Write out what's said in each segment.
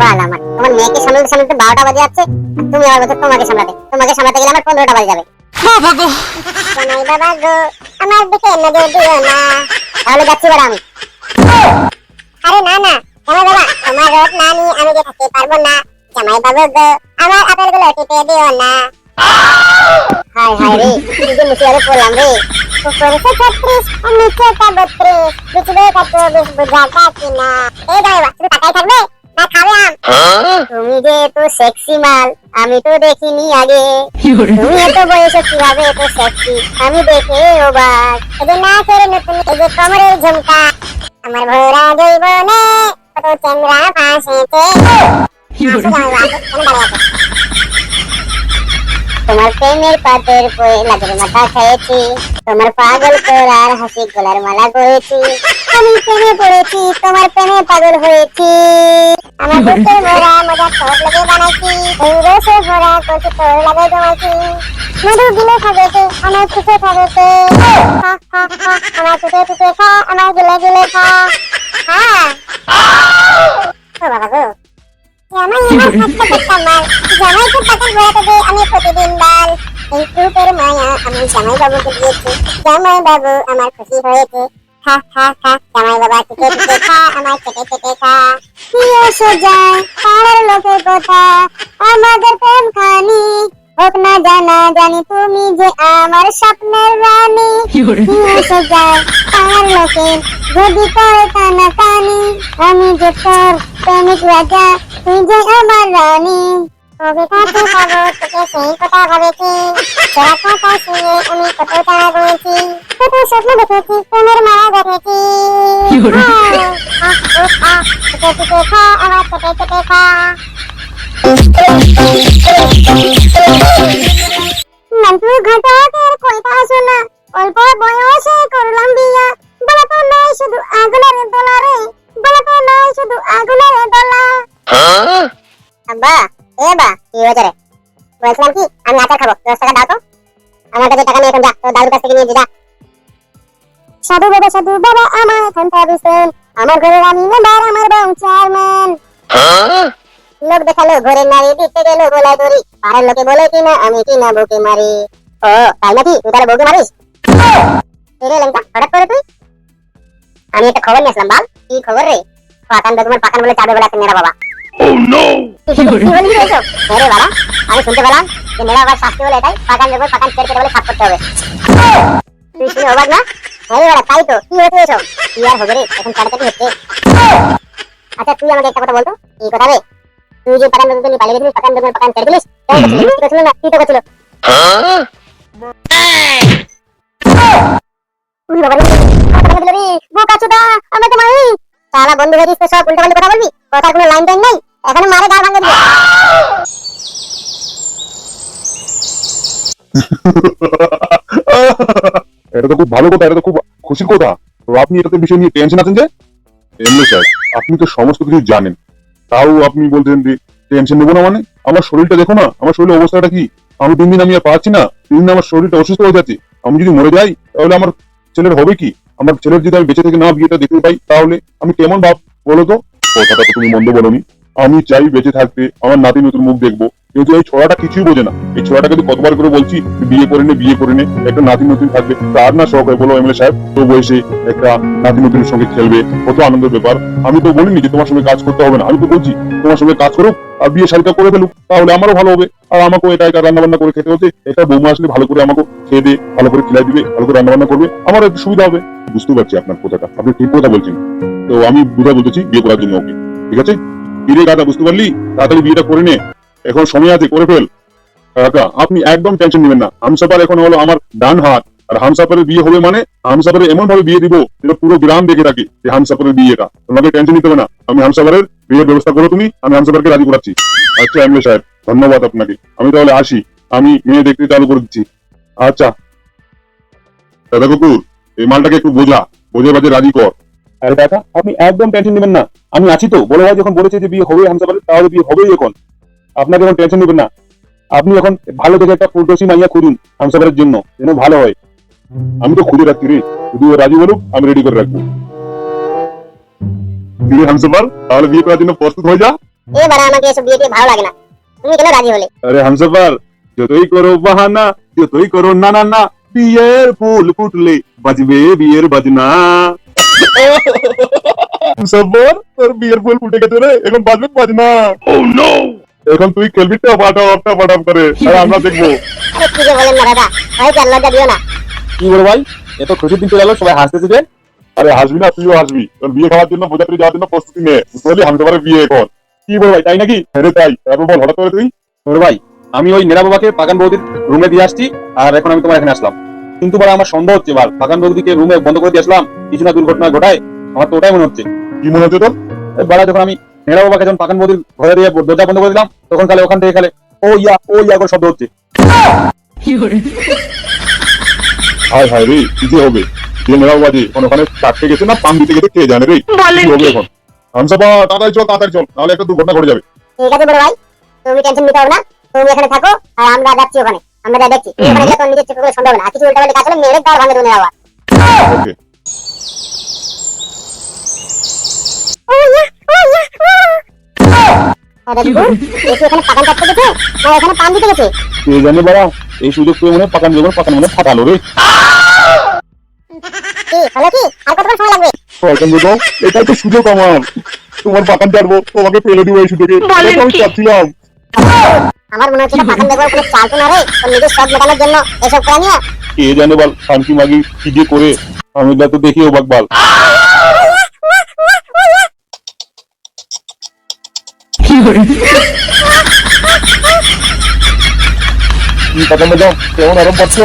বাল আমার তোমার মেয়েকে সামলাতে সামলাতে বারোটা বাজে যাচ্ছে তুমি আবার বলছো তোমাকে সামলাতে। তোমাকে সামলাতে গেলে আমার পনেরোটা বাজে যাবে। বাবা গো জামাই বাবা গো আমার দিকে নজর দিও না। তাহলে যাচ্ছি এবার আমি। আরে না না জামাই বাবা তোমার রোদ না নিয়ে আমি যে থাকতে পারব না। জামাই বাবা গো আমার আপেলগুলো টিপে দিও না। হাই হাই রে কি যে মুসিয়ারে পড়লাম রে। উপরে ছত্রিশ আর নিচে তা বত্রিশ। বিচবে তা চব্বিশ বুঝাটা কিনা। এই জামাই তুমি তাকাই থাকবে? না খাবে আম তুমি যে সেক্সি মাল আমি তো দেখিনি আগে। তুমি এত বয়সে কীভাবে এত সেক্সি আমি দেখে এই যে না করে নতুন এই যে কমরের ঝুমকা। আমার ভোরা জৈবনে কত চন্দ্রা পাশেতে আসো বাবা, আসো, কেন? তোমার প্রেমের পাতের লাগের মাথা খেয়েছি তোমার পাগল করার হাসি গলার মালা গয়েছি আমি প্রেমে পড়েছি, তোমার প্রেমে পাগল হয়েছি। আমার বুকে ভরা মজা তোর লাগে বানাইছি। এই রসে ভরা কচি তোর লাগে জমাইছি মধু গিলে খাবেতে আমার চুষে খাবেতে আমার চুষে চুষে খা, আমার গিলে গিলে খা। হ্যাঁ। বাবা গো। আমার দে আমি প্রতিদিন ডাল এই মায়া আমি জামাই বাবুকে দিয়েছি খুশি হয়েছে খা খা খা জামাই বাবা খা আমার চেটে চেটে খা প্রিয় সোজায় পাড়ার লোকের কথা, আমাদের প্রেম খানি হোক না জানা জানি তুমি যে আমার স্বপ্নের রানী প্রিয় সোজায় পাড়ার লোকের যদি করে টানা টানি আমি যে তোর প্রেমিক রাজা তুই যে আমার রানী কবে কাছে পাবো তোকে সেই কথা ভাবেছি তোরা কথা শুনে আমি কত তারা রয়েছি কত স্বপ্ন দেখেছি প্রেমের মায়া দেখেছি আহ, আহ, আহ, চেটে চেটে খা আবার চেটে চেটে খা অল্প বয়সে করলাম বিয়া। বলা তো নয় শুধু নয় এ বা কি কি, আমি আচার খাব। দশ টাকা দাও তো। আমার কাছে টাকা নেই এখন, যা, তোর দাদুর কাছ থেকে নিয়ে যা। বাবা, সাধু বাবা আমার ঘরের আমি আমার বউ চেয়ারম্যান লোক দেখাল ঘরের নারী দিতে গেল গলায় দড়ি। পাড়ার লোকে বলে কিনা আমি কিনা বউকে মারি? ও তাই নাকি? তুই তাহলে বউকে মারিস? এরে লেংটা হঠাৎ করে তুই? আমি একটা খবর নিয়ে আসলাম বাল। কি খবর রে? পাকান বেগমের পাকান বলে চাঁদে বেলাতে মেরা বাবা। কি বললি রে এসব? আরে বাবা আমি শুনতে পেলাম যে মেরা বাবার শাস্তি হলে এটাই পাকান বেগমের পাকান ছেড়ে বলে সাফ করতে হবে। তুই শুনে অবাক না? আরে বাবা তাই তো কি হয়েছে এসব? কি আর হবে রে এখন কাটাকাটি হচ্ছে। আচ্ছা তুই আমাকে একটা কথা বলতো কি কথা রে। তুই যে পাকান নিয়ে পালিয়ে গেছিলিস পাকান বেগমের পাকান ছেড়ে দিলিস? না কি তো করছিল? উই বাবা রে, কথা বলে দিল রে, বোকা চোদা, আমাকে মারি। শালা বন্ধু হয়েছিস তো সব উল্টো কথা বলবি? কথার কোনো লাইন টাইন নেই? এখানে মারে গাল ভাঙে দিবে। এটা তো খুব ভালো কথা এটা তো খুব খুশির কথা। তো আপনি এটাতে বিষয় নিয়ে টেনশন আছেন যে? এমনি স্যার আপনি তো সমস্ত কিছু জানেন। তাও আপনি বলছেন যে টেনশন নেব না মানে? আমার শরীরটা দেখো না, আমার শরীরের অবস্থাটা কি? আমি দিন দিন আমি আর পাচ্ছি না দিন দিন আমার শরীরটা অসুস্থ হয়ে যাচ্ছে। আমি যদি মরে যাই, তাহলে আমার ছেলের হবে কি? আমার ছেলের যদি আমি বেঁচে থেকে না বিয়েটা দেখতে পাই, তাহলে আমি কেমন ভাব বলো তো? কথাটা তো তুমি মন্দ বলনি। আমি চাই বেঁচে থাকতে, আমার নাতি নতুন মুখ দেখব। কিন্তু এই ছোড়াটা কিছুই বোঝে না। এই ছোড়াটাকে তো কতবার করে বলছি, বিয়ে করে নে, বিয়ে করে নে, একটা নাতি নতুন থাকবে। তার না শখ হয়, বলো এমএলএ সাহেব তো বয়সে একটা নাতি নতুনের সঙ্গে খেলবে। কত আনন্দের ব্যাপার। আমি তো বলিনি যে তোমার সঙ্গে কাজ করতে হবে না। আমি তো বলছি, তোমার সঙ্গে কাজ করুক আর বিয়ে শাড়িটা করে ফেলুক, তাহলে আমারও ভালো হবে। আর আমাকেও এটা এটা রান্না বান্না করে খেতে হচ্ছে একটা বৌমা আসলে ভালো করে আমাকে খেয়ে দিয়ে ভালো করে খিলাই দিবে, ভালো করে রান্না বান্না করবে, আমারও একটু সুবিধা হবে। বুঝতে পারছি আপনার কথাটা। আপনি ঠিক কথা বলছেন। তো আমি বুঝা বলতেছি বিয়ে করার জন্য ওকে। ঠিক আছে? বিয়ে গাদা বুঝতে পারলি? তাড়াতাড়ি বিয়েটা করে নে। এখন সময় আছে, করে ফেল। কাকা, আপনি একদম টেনশন নেবেন না। হামসাপার এখন হলো আমার ডান হাত। আর হামসাপারের বিয়ে হবে মানে হামসাপারের এমন ভাবে বিয়ে দিব যেটা পুরো গ্রাম দেখে থাকি যে হামসাপারের বিয়েটা। তোমাকে টেনশন নিতে হবে না। আমি হামসাপারের বিয়ের ব্যবস্থা করো তুমি, আমি হামসাপারকে রাজি করাচ্ছি। আচ্ছা এমএলএ সাহেব, ধন্যবাদ আপনাকে। আমি তাহলে আসি। আমি মেয়ে দেখতে চালু করে দিচ্ছি। আচ্ছা। দাদা কুকুর, এই মালটাকে একটু বোঝা। বোঝে বাজে রাজি কর। আরে আপনি একদম টেনশন নেবেন না। আমি আছি তো। বড় ভাই যখন বলেছে যে বিয়ে হবে হামসাপারের তাহলে বিয়ে হবেই এখন। আপনাকে এখন টেনশন নেবেন না। আপনি এখন ভালো দেখে একটা ফুলটসি মাইয়া খুঁজুন হামসাপারের জন্য যেন ভালো হয়। আমি তো খুঁজে রাখছি রে। যদি ও রাজি বলুক আমি রেডি করে রাখব। তাহলে বিয়ে করার জন্য প্রস্তুত হয়ে যা। এবার আমাকে এসব বিয়ে ভালো লাগে না। তুমি কেন রাজি হলে? আরে যতই করো বাহানা যতই করো না না না বিয়ের ফুল ফুটলে বাজবে বিয়ের বাজনা। হামসাফার তোর বিয়ের ফুল ফুটে গেছে রে। এখন বাজবে বাজনা। ও নো এখন তুই খেলবি টপ করে আর আমরা দেখব কি যে বলেন না দাদা ভাই আর লজ্জা দিও না কি বলো ভাই? এত খুশির দিন চলে গেলো সবাই হাসতেছে আরে হাসবি না তুইও হাসবি। তোর বিয়ে খাওয়ার জন্য বোঝাতে যাওয়ার জন্য প্রস্তুতি নে। বুঝলি হামসাফারের বিয়ে এখন। কি বল ভাই তাই নাকি? হ্যাঁ তাই তারপর বল হঠাৎ করে তুই? ভাই আমি ওই নেরা বাবাকে পাকান বৌদির রুমে দিয়ে আসছি আর এখন আমি তোমার এখানে আসলাম। কিন্তু বড় আমার সন্দেহ হচ্ছে বার পাকান বৌদিকে রুমে বন্ধ করে দিয়ে আসলাম কিছু না দুর্ঘটনা ঘটায় আমার তো ওটাই মনে হচ্ছে। কি মনে হচ্ছে তোর? বাড়া যখন আমি নেরা বাবাকে যখন পাকান বৌদির ঘরে দিয়ে দরজা বন্ধ করে দিলাম তখন খালে ওখান থেকে খালে ও ইয়া ও ইয়া করে শব্দ হচ্ছে। হায় হায় রে কি যে হবে? যে মেরাও বাজে এখন ওখানে চারটে গেছে না পান দিতে গেছে কে জানে রে? কি হবে এখন? হামসাফা তাড়াতাড়ি চল তাড়াতাড়ি চল নাহলে একটা দুর্ঘটনা ঘটে যাবে। ঠিক আছে বড় ভাই তুমি টেনশন নিতে হবে না তুমি এখানে থাকো আর আমরা যাচ্ছি ওখানে। আমরা যা দেখছি ওখানে গেলে তোমার নিজের চোখে সম্ভব না। আর কিছু উল্টা পাল্টা কাজ হলে মেরে তার ভাঙে আবার ওকে আরে দেখো এসে এখানে পাকান কাটতে গেছে? না এখানে পান দিতে গেছে। কে জানে বাড়া এই সুযোগ পেয়ে মনে হয় পাকান পাকান মনে ফাটালো রে। পাকান এটাই তো সুযোগ আমার। তোমার পাকান চাটবো তোমাকে ফেলে দিব এই সুযোগে। আমি চাচ্ছিলাম। আমার মনে হচ্ছে দেখবার কোনো চাল না রে। নিজের সব মেটানোর জন্য এসব করে নিয়ে কে জানে বল শান্তি মাগি কি যে করে। আমি তো দেখি অবাক বাল। কি পাকান কেমন আরাম পাচ্ছ?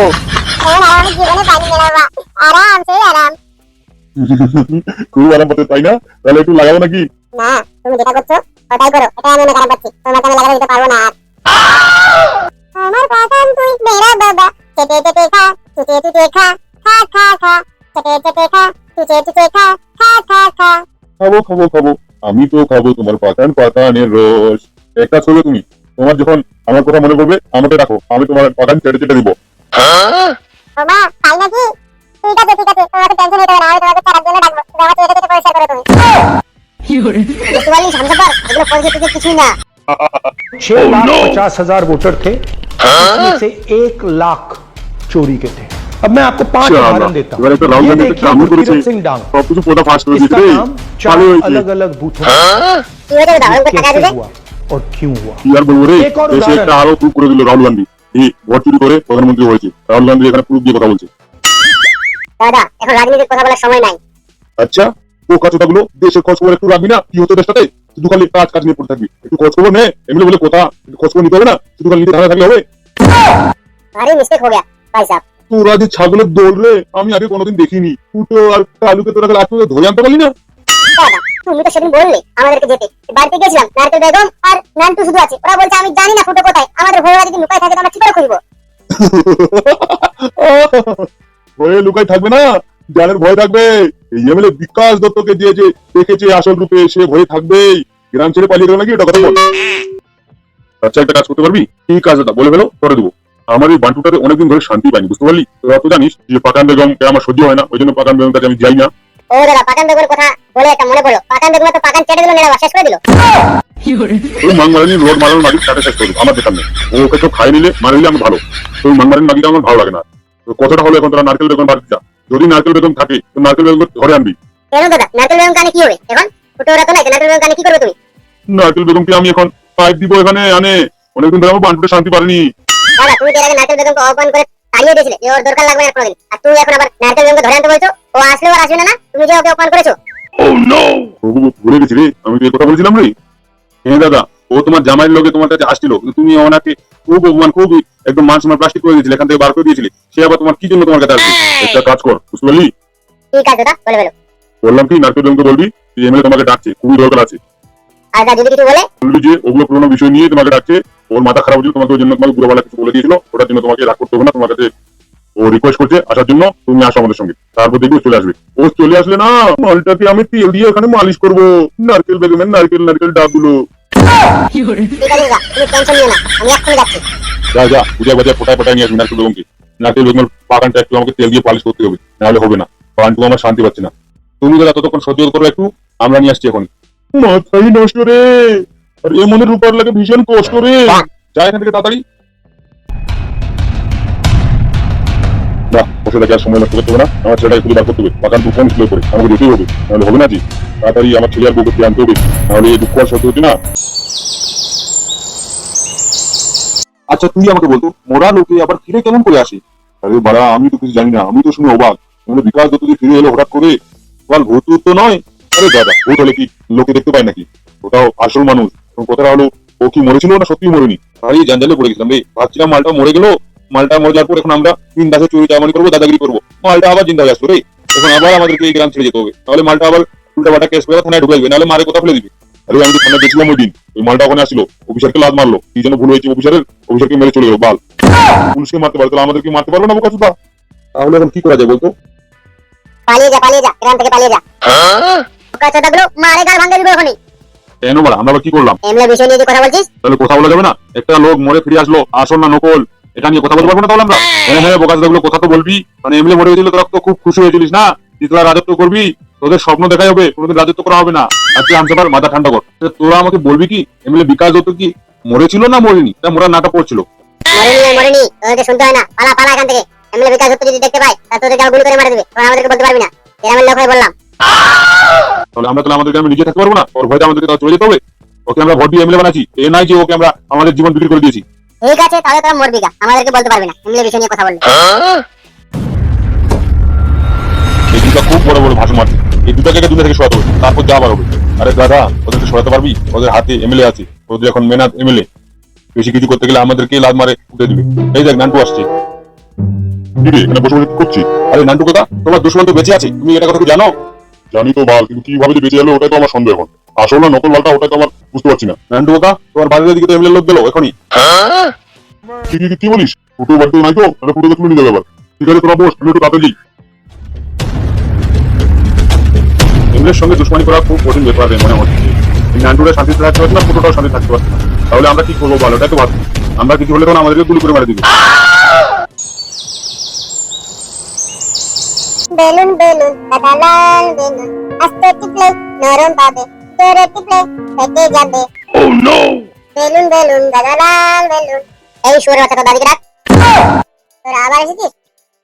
আরাম? সেই আরাম। খুব আরাম পাচ্ছে তাই না? তাহলে একটু লাগাবো নাকি? না তুমি যেটা করছ ওটাই করো। এটা আমি অনেক আরাম পাচ্ছি। তোমাকে আমি লাগাতে দিতে পারব না আর। আমার পাকান তুই মেরা বাবা। চেটে চেটে খা চুচে চুচে খা খা খা খা। চেটে চেটে খা চুচে চুচে খা খা খা খা। খাব খাব খাব। আমি তো খাব তোমার পাকান পাকানের রস। একটা ছোলো তুমি তোমার যখন আমার কথা মনে পড়বে আমাকে রাখো আমি তোমার পাকান চেটে চেটে দিব। বাবা তাই নাকি? ঠিক আছে ঠিক আছে তোমাকে টেনশন নিতে হবে না আমি তোমাকে চারার জন্য ডাকবো। তুমি চেটে চেটে পরিষ্কার করো তুমি। এগুলো কিছুই না। छह लाख पचास हजार वोटर थे उसमें से एक लाख चोरी के थे अब मैं आपको पांच শালা, उदाहरण देता এবার একটা রাহুল हूँ ये গান্ধী देखिए কামড় করেছে गुरकीरत सिंह डांग সবকিছু পোটা ফাঁস করে দিয়েছে इसका রে नाम ভালো चार হয়েছে अलग अलग बूथों কি হয়েছে দাদা में ওকে টাকা कैसे দিবে हुआ और क्यों हुआ কি আর বলবো রে এক আর দেশে উদাহরণ। একটা আরো প্রুফ করে দিল রাহুল গান্ধী এই ভোট চুরি করে প্রধানমন্ত্রী হয়েছে রাহুল গান্ধী এখানে প্রুফ দিয়ে কথা বলছে দাদা এখন রাজনীতির কথা বলার সময় নাই আচ্ছা ও কথাগুলো দেশের খোঁজ খবর একটু রাখবি না কি হতো দেশটাতে শুধু খালি কাজ কাজ নিয়ে পড়ে থাকবি। একটু খোঁজ খবর নে। এমনি বলে কোথা? একটু খোঁজ খবর নিতে হবে না? শুধু খালি নিতে থাকলে হবে। আরে মিস্টেক হয়ে গেল ভাই সাহেব। তোরা যে ছাগলের দৌড় আমি আগে কোনোদিন দেখিনি। ফুটো আর কালুকে তোরা লাস্ট পর্যন্ত ধরে আনতে পারলি না? তুমি তো সেদিন বললে আমাদেরকে যেতে। বাড়িতে গেছিলাম নারকেল বেগম আর নান্টু শুধু আছে। ওরা বলছে আমি জানি না ফুটো কোথায়। আমাদের ভোররা যদি লুকায় থাকে আমরা কি করে খুঁজবো? ভয়ে লুকাই থাকবে না জানের ভয় থাকবে। এই এমএলএ বিকাশ দত্তকে যে যে দেখেছে আসল রূপে সে ভয়ে থাকবেই গ্রাম ছেড়ে পালিয়ে গেল নাকি? এটা কথা বল। আচ্ছা একটা কাজ করতে পারবি? কি কাজ দাদা? বলে ফেলো করে দেবো। আমার এই বান্টুটাতে অনেকদিন ধরে শান্তি পাইনি বুঝতে পারলি? তোরা তো জানিস যে পাকান বেগমকে আমার সহ্য হয় না ওই জন্য পাকান বেগম কাছে আমি যাই না। ও দাদা পাকান বেগমের কথা বলে একটা মনে পড়ল। পাকান বেগম তো পাকান চেটে দিল শেষ করে দিল। ওই মাংমারানি রোড মাগি কাটে শেষ করব আমার দেখার নেই। ও ওকে তো খাই নিলে মার নিলে আমি ভালো। ওই মাংমারানি মাগিটা আমার ভালো লাগে না। তো কতটা হলো এখন তোরা নারকেল বেগম বাড়িতে যা। যদি নারকেল বেগম থাকে তো নারকেল বেগম ধরে আনবি। কেন দাদা নারকেল বেগম কানে কি হবে? এখন ফুটো ওরা তো নাই নারকেল বেগম কানে কি করবে তুমি? নারকেল বেগমকে আমি এখন পাইপ দিব এখানে আনে। অনেকদিন ধরে আমার বান্টুতে শান্তি পারেনি। দাদা তুমি এর আগে নারকেল বেগমকে অপমান করে তাড়িয়ে দিয়েছিলে যে ওর দরকার লাগবে না কোনোদিন। আর তুমি এখন আবার নারকেল বেগমকে ধরে আনতে বলছো? ও আসলেও আর আসবে না না? তুমি যে ওকে অপমান করেছ? ও ভুলে গেছি রে আমি তো এই কথা বলছিলাম রে। হ্যাঁ দাদা ও তোমার জামাইয়ের লোকে তোমার কাছে আসছিল তুমি ওনাকে খুব অপমান খুব একদম মান সম্মান প্লাস্টিক করে দিয়েছিলে এখান থেকে বার করে দিয়েছিলে। সে আবার তোমার কি জন্য তোমার কাছে আসবে? একটা কাজ কর বুঝতে পারলি? ঠিক আছে দাদা বলে ফেলো। বললাম কি নারকেল বেগমকে বলবি যে এমএলএ তোমাকে ডাকছে খুবই দরকার আছে। আর যদি কিছু বলে? বলবি যে ওগুলো পুরোনো বিষয় নিয়ে তোমাকে ডাকছে ওর মাথা খারাপ হয়েছিল তোমাকে ওই জন্য তোমাকে বুড়োবেলা কিছু বলে দিয়েছিল ওটার জন্য তোমাকে রাগ করতে হবে না তোমার কাছে ও রিকোয়েস্ট করছে আসার জন্য তুমি আসো আমাদের সঙ্গে। তারপর দেখবি চলে আসবে। ও চলে আসলে না মালটাকে আমি তেল দিয়ে ওখানে মালিশ করব। নারকেল বেগমের নারকেল নারকেল ডাবগুলো। ঠিক আছে দাদা তুমি টেনশন নিও না আমি এক্ষুনি যাচ্ছি। যা যা ফোটায় ফোটায় নিয়ে আসবি বেগমকে। বেগমের বাগানটা একটু আমাকে তেল দিয়ে পালিশ করতে হবে নাহলে হবে না বাগানটুকু আমার শান্তি পাচ্ছি না। তুমি তো ততক্ষণ সহ্য করো একটু আমরা নিয়ে আসছি এখন। মাথাই নষ্ট রে আর এ রূপার লাগে ভীষণ কষ্ট রে। যা এখান থেকে তাড়াতাড়ি। না আর সময় নষ্ট করতে হবে না। আমার ছেলেটাকে খুঁজে বার করতে হবে। বাগান করে। আমাকে যেতেই হবে। নাহলে হবে না তাড়াতাড়ি আমার ছেলে আর বউকে আনতে হবে। নাহলে এই দুঃখ আর সহ্য হচ্ছে না। আচ্ছা তুই আমাকে বলতো, মোরা লোকে আবার ফিরে কেমন করে আসে? আরে বাড়া, আমি তো কিছু জানি না। আমি তো শুনে অবাক। মানে বিকাশ দত্ত যে ফিরে এলো হঠাৎ করে, বল, ভূত তো নয়? আরে দাদা, ভূত হলে কি লোকে দেখতে পায় নাকি? ওটাও আসল মানুষ। কথাটা হলো, ও কি মরেছিল না সত্যি মরেনি? আরে জঞ্জালে পড়ে গেছিলাম রে। ভাবছিলাম মালটা মরে গেল। মালটা যাওয়ার পর এখন আমরা তিন দাসে চুরি চামারি করব দাদাগিরি করব। মালটা আবার জিন্দা হয়ে আসতো রে। এখন আবার আমাদেরকে এই গ্রাম ছেড়ে যেতে হবে। তাহলে মালটা আবার উল্টা পাল্টা কেস করে থানায় ঢুকে যাবে নাহলে মারে কথা ফেলে দিবে। আরে আমি তো থানায় গেছিলাম ওই দিন ওই মালটা ওখানে আসলো অফিসারকে লাদ মারলো। কি যেন ভুল হয়েছে অফিসারের অফিসারকে মেরে চলে গেলো বাল। পুলিশকে মারতে পারে তাহলে আমাদেরকে মারতে পারল না বোকা চুদা? তাহলে এখন কি করা যায় বলতো? পালিয়ে যা পালিয়ে যা গ্রাম থেকে পালিয়ে যা। বোকা চোদাগুলো মারে গাল ভাঙে দিবে ওখানে কেন বলা আমরা কি করলাম? এমলে বিষয় নিয়ে যে কথা বলছিস? তাহলে কথা বলা যাবে না? একটা লোক মরে ফিরে আসলো আসল না নকল। এটা নিয়ে কথা বলতে পারব না তাহলে আমরা? হ্যাঁ। হ্যাঁ বোকা চুদাগুলো কথা তো বলবি। মানে এমনি মরে গেছিল তোরা তো খুব খুশি হয়েছিলিস না? তুই তোরা রাজত্ব করবি? তোদের স্বপ্ন দেখাই হবে কোনোদিন রাজত্ব করা হবে না। আজকে আমসাবার মাথা ঠান্ডা কর। তোরা আমাকে বলবি কি? এমনি বিকাশ দত্ত কি মরেছিল না মরেনি? তা মোরা নাটক করছিল। মরেনি মরেনি। তোদেরকে শুনতে হয় না। পালা পালা এখান থেকে। এমলে বিকাশ দত্ত যদি দেখতে পাই তা তোদেরকে আবার গুলি করে মারা দেবে। তোরা আমাদেরকে বলতে পারবি না। গ্রামের লোক হয়ে বললাম। তাহলে আমরা তাহলে আমাদের গ্রামে নিজে থাকতে পারব না? ওর আমাদেরকে চলে যেতে হবে? ওকে আমরা ভোট দিয়ে এমএলএ বানাচ্ছি। এ নাই যে ওকে আমরা আমাদের জীবন বিক্রি করে দিয়েছি। ঠিক আছে, তাহলে তোরা মরবি গা। আমাদেরকে বলতে পারবি না। এমলে বিষয় নিয়ে কথা বললে এই দুটা খুব বড় বড় ভাষণ মারছে এই দুটাকে আগে দুনিয়া থেকে সরাতে হবে। তারপর যা হবে। আরে দাদা ওদেরকে সরাতে পারবি? ওদের হাতে এমএলএ আছে। ওদের এখন মেনাত এমএলএ বেশি কিছু করতে গেলে আমাদেরকে লাদ মারে, উঠে দিবে। এই দেখ, নান্টু আসছে। এখানে বসে বসে করছি আরে নান্টু কথা? তোমার দুশ্মন তো বেঁচে আছে। তুমি এটা কথা জানো? জানি তো বাল কিন্তু কীভাবে যে বেঁচে গেলো ওটাই তো আমার সন্দেহ এখন। আসল না নকল বালটা ওটাই তো আমার বুঝতে পারছি না। নান্টু কথা তোমার বাড়ির দিকে তো এমএলএ লোক গেলো এখনই। কি কি কি বলিস? ফুটো বাড়িতে নাই তো তাহলে ফুটোকে তুলে নিয়ে যাবে ঠিক আছে তোরা বস আমি একটু তাড়াতাড়ি। এমএলএর সঙ্গে দুশ্মনী করা খুব কঠিন ব্যাপার রে মনে হচ্ছে নান্টুরা শান্তিতে থাকতে পারছে না ফুটোটাও শান্তি থাকতে পারছে না। তাহলে আমরা কি করব বলো ওটাই তো ভাবছি। আমরা কিছু হলে তখন আমাদেরকে গুলি করে মারা দিবে। বেলুন বেলুন সাদা লাল বেলুন। আস্তে টিপলে নরম পাবে। জোরে টিপলে ফেটে যাবে। বেলুন বেলুন সাদা লাল বেলুন। এই সুরের বাচ্চা তো দাদিকে রাখ তোরা আবার এসেছিস?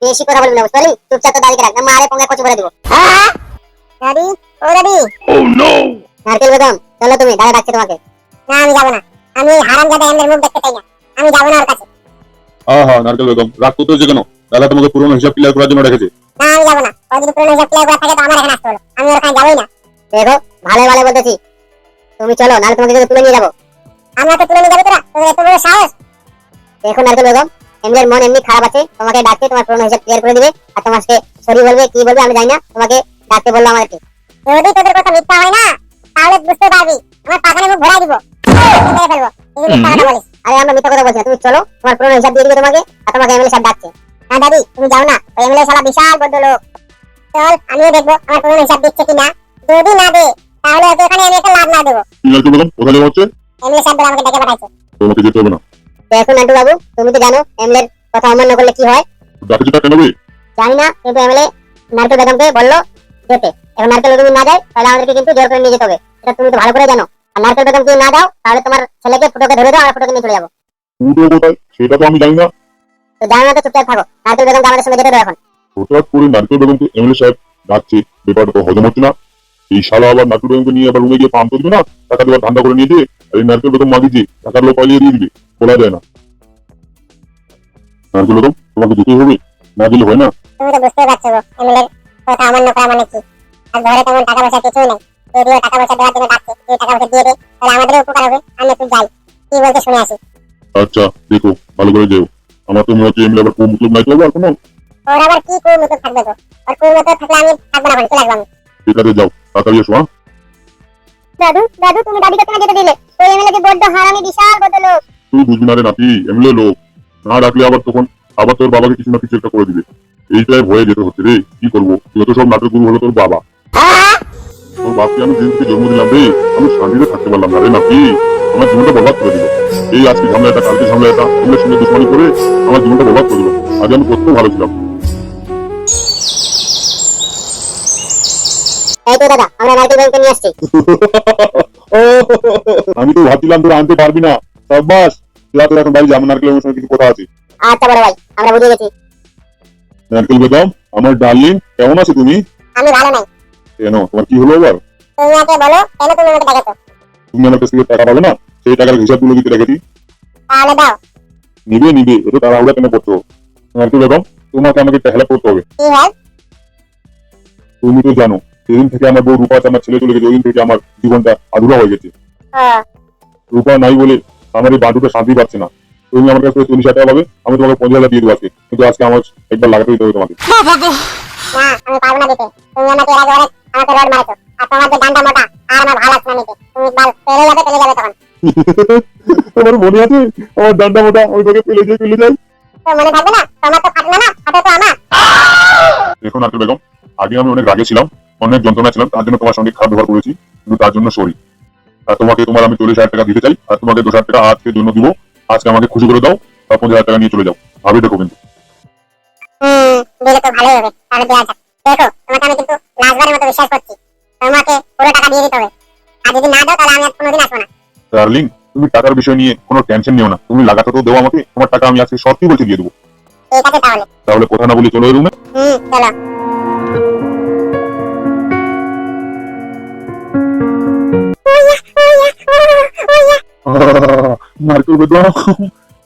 বেশি কথা বলবি না বুঝতে পারলি? চুপচাপ তো দাদিকে রাখ না মারে পঙ্গা কচি করে দিব। দাদি ও দাদি। ও নো নারকেল বেগম চলো তুমি দাদা ডাকছে তোমাকে। না আমি যাব না। আমি হারাম জাদা এমদের মুখ দেখতে চাই না। আমি যাব না ওর কাছে। আহা নারকেল বেগম রাগ করতে হচ্ছে কেন? দাদা তোমাকে পুরোনো হিসাব ক্লিয়ার করার জন্য রেখেছে। না আমি যাব না। ও যদি পুরনো হিসাব ক্লিয়ার করা থাকে তো আমার এখানে আসতে হলো। আমি ওখানে যাবোই না। দেখো ভালো ভালো বলতেছি। তুমি চলো নাহলে তোমাকে কিন্তু তুলে নিয়ে যাব। আমরা তো তুলে নিয়ে যাব তোরা? তোদের এত বড় সাহস? দেখো নারকেল বেগম এমনির মন এমনি খারাপ আছে। তোমাকে ডাকতে তোমার পুরনো হিসাব ক্লিয়ার করে দিবে আর তোমাকে সরি বলবে কি বলবে আমি জানি না। তোমাকে ডাকতে বলল আমাদেরকে। যদি তোদের কথা মিথ্যা হয় না তাহলে বুঝতে পারবি আমার পাখানে মুখ ঘোরাই দিব। আরে আমরা মিথ্যা কথা বলছি তুমি চলো তোমার পুরনো হিসাব দিয়ে দিবে তোমাকে আর তোমাকে এমএলএ সাহেব ডাকছে। না দাদি তুমি যাও না। ওই এমএলএ শালা বিশাল বড় লোক চল আমিও দেখব আমার পুরনো হিসাব দিচ্ছে কিনা। যদি না দে তাহলে ওকে এখানে আমি একটা লাভ না দেবো। বেগম কোথায় হচ্ছে? এমএলএ সাহেব আমাকে ডেকে পাঠাইছে। তোমাকে যেতে হবে না। দেখুন নান্টু বাবু তুমি তো জানো এমএলএর কথা অমান্য করলে কি হয়? ডাকেছিটা কেন জানি না কিন্তু এমএলএ নারকেল বেগমকে বলল যেতে। এখন নারকেল বেগম না যায় তাহলে আমাদেরকে কিন্তু জোর করে নিয়ে যেতে হবে। এটা তুমি তো ভালো করে জানো। আর নারকেল বেগম যদি না দাও তাহলে তোমার ছেলেকে ফুটোকে ধরে দাও আর ফুটোকে নিয়ে চলে যাব। ফুটো কোথায়? সেটা তো আমি জানি না। তো জানো না তো চুপচাপ থাকো। নারকেল বেগমকে আমাদের সঙ্গে যেতে দাও এখন। হঠাৎ করে নারকেল বেগমকে এমএলএ সাহেব ডাকছে ব্যাপারটা তো হজম হচ্ছে না। এই শালা আবার নারকেল বেগমকে নিয়ে আবার রুমে গিয়ে পাম্প দিবে না? টাকা দেওয়ার ধান্দা করে নিয়ে দিয়ে আর এই নারকেল বেগম মাগিছে টাকার লোক পালিয়ে দিয়ে দিবে বলা যায় না। নারকেল বেগম তোমাকে যেতেই হবে। না হয় না। তুমি তো বুঝতে পারছ গো এমএলএর কথা অমান্য করা মানে কি? আর ঘরে তেমন টাকা পয়সা কিছুই নেই। যদিও টাকা পয়সা দেওয়ার জন্য ডাকছে যদি টাকা পয়সা দিয়ে দে তাহলে আমাদেরও উপকার হবে আমরা একটু যাই। কি বলতে শুনে আসি। আচ্ছা দেখো ভালো করে যেও। আমার তো মনে হচ্ছে এমএলএ আবার খুব মতলব নাই তো আর কোনো? ওর আবার কি কুমতো থাকবে তো ওর কুমতো থাকলে আমি থাকব না আসব আমি। ঠিক আছে যাও তাড়াতাড়ি এসো হ্যাঁ? দাদু দাদু তুমি দাদিকে কেন যেতে দিলে? ওই এমএলএ কে বড্ড হারামি বিশাল বড় লোক। তুই বুঝবি না রে নাতি এমএলএ লোক। না ডাকলে আবার তখন আবার তোর বাবাকে কিছু না কিছু একটা করে দিবে। এইটাই ভয়ে যেতে হচ্ছে রে কি করব? তুই তো সব নাটক গুরু হলো তোর বাবা। তোর বাপকে আমি যেদিন থেকে জন্ম দিলাম রে আমি শান্তিতে থাকতে পারলাম না রে নাতি আমার জীবনটা বরবাদ করে দিল। এই আজকে ঝামেলাটা কালকে ঝামেলাটা সঙ্গে দুশ্মনী করে আমার জীবনটা বরবাদ করে দিল। আমি কত ভালো ছিলাম। আমি তো ভাবছিলাম তোরা আনতে পারবি না। সাব্বাস যা তোর এখন বাড়ি যা আমার নারকেল বেগমের সঙ্গে কিছু কথা আছে। আচ্ছা বড় ভাই আমরা বুঝে গেছি। নারকেল বেগম আমার ডার্লিং কেমন আছো তুমি? আমি ভালো নাই। কেন তোমার কি হলো এবার? তুমি আমাকে বলো কেন তুমি আমাকে ডাকছো তুমি আমার কাছ থেকে টাকা পাবে না? সেই টাকার হিসাবগুলো দিতে রেখেছি তাহলে দাও। নিবে নিবে এটা তাড়াহুড়া কেন করছ? নারকেল বেগম তোমাকে আমাকে একটা হেল্প করতে হবে। তুমি তো জানো সেদিন থেকে আমার বউ রূপা আমার ছেলে চলে গেছে ওই দিন থেকে আমার জীবনটা আধুরা হয়ে গেছে। ও রূপা নাই বলে আমার এই বাঁধুটা শান্তি পাচ্ছে না। তুমি আমার কাছে চল্লিশ হাজার টাকা পাবে আমি তোমাকে পঞ্চাশ হাজার দিয়ে দেবো আজকে। কিন্তু আজকে আমার একবার লাগাতে দিতে হবে তোমাকে। আমাকে রড মারছো আর তোমার যে ডান্ডা মোটা আর আমার ভালো লাগছে না তুমি বাল পেলে যাবে যাবে তখন। তোমার মনে আছে? আমার ডান্ডা মোটা আমি তোকে পেলে যাই পেলে যাই তো মনে থাকবে না? তোমার তো ফাটলো না? ফাটে তো আমার। দেখো নারকেল বেগম আগে আমি অনেক রাগে ছিলাম অনেক যন্ত্রণা ছিলাম তার জন্য তোমার সঙ্গে খারাপ ব্যবহার করেছি কিন্তু তার জন্য সরি। আর তোমাকে তোমার আমি চল্লিশ হাজার টাকা দিতে চাই আর তোমাকে দশ হাজার টাকা আজকের জন্য দিব। আজকে আমাকে খুশি করে দাও আর পঞ্চাশ হাজার টাকা নিয়ে চলে যাও। ভাবে দেখো কিন্তু। হুম দিলে তো ভালোই হবে। তাহলে দেওয়া যাক। দেখো তোমাকে আমি কিন্তু লাস্টবারের মতো বিশ্বাস করছি। তোমাকে পুরো টাকা দিয়ে দিতে হবে। আর যদি না দাও তাহলে আমি আর কোনোদিন আসব না। ডার্লিং তুমি টাকার বিষয় নিয়ে কোনো টেনশন নিও না। তুমি লাগাতে তো দেবো আমাকে তোমার টাকা আমি আজকে সত্যি দিয়ে দেবো। ঠিক আছে তাহলে। তাহলে কথা না বলি চলো রুমে হুম চলো।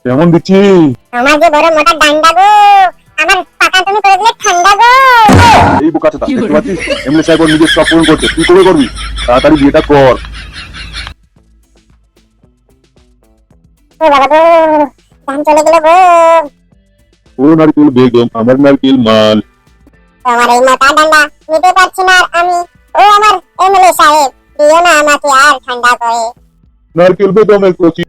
কেমন দিচ্ছি আমার যে বড় মোটা ডান্ডা গো আমার পাকা তুমি করে দিলে ঠান্ডা গো। এই বোকাটা দেখতে পাচ্ছিস? এমনি সাহেব ওর নিজের সব পূরণ করছে। তুই কবে করবি? তাড়াতাড়ি বিয়েটা কর। ও নারকেল বেগম আমার নারকেল মাল। তোমার এই মোটা ডান্ডা নিতে পারছি না আমি। ও আমার এমএলএ সাহেব দিও না আমাকে আর ঠান্ডা করে। নারকেল বেগমের কচি